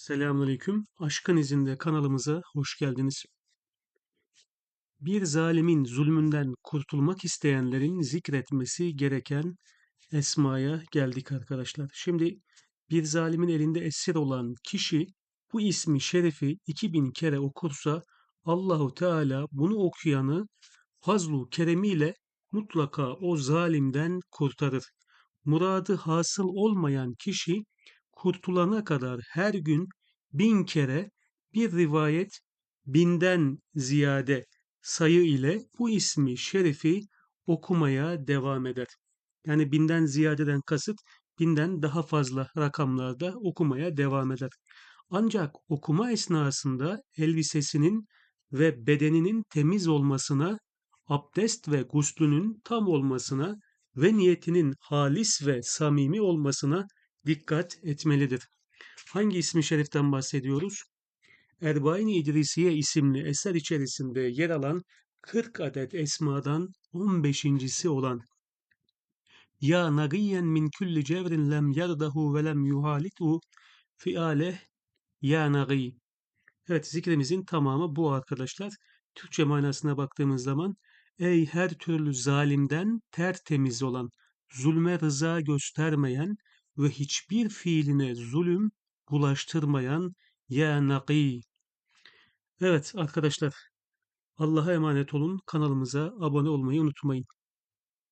Selamünaleyküm. Aşkın izinde kanalımıza hoş geldiniz. Bir zalimin zulmünden kurtulmak isteyenlerin zikretmesi gereken esmaya geldik arkadaşlar. Şimdi bir zalimin elinde esir olan kişi bu ismi şerifi 2000 kere okursa Allahu Teala bunu okuyanı fazlu keremiyle mutlaka o zalimden kurtarır. Muradı hasıl olmayan kişi kurtulana kadar her gün bin kere bir rivayet binden ziyade sayı ile bu ismi şerifi okumaya devam eder. Yani binden ziyadeden kasıt binden daha fazla rakamlarda okumaya devam eder. Ancak okuma esnasında elbisesinin ve bedeninin temiz olmasına, abdest ve guslünün tam olmasına ve niyetinin halis ve samimi olmasına dikkat etmelidir. Hangi ismi şeriften bahsediyoruz? Erbain-i İdrisiye isimli eser içerisinde yer alan 40 adet esmadan 15.si olan Ya nagiyen min kulli cevrin lem yerdahu ve lem yuhalitu fialeh ya nagi. Evet zikrimizin tamamı bu arkadaşlar. Türkçe manasına baktığımız zaman ey her türlü zalimden tertemiz olan, zulme rıza göstermeyen ve hiçbir fiiline zulüm bulaştırmayan ya naki. Evet arkadaşlar Allah'a emanet olun. Kanalımıza abone olmayı unutmayın.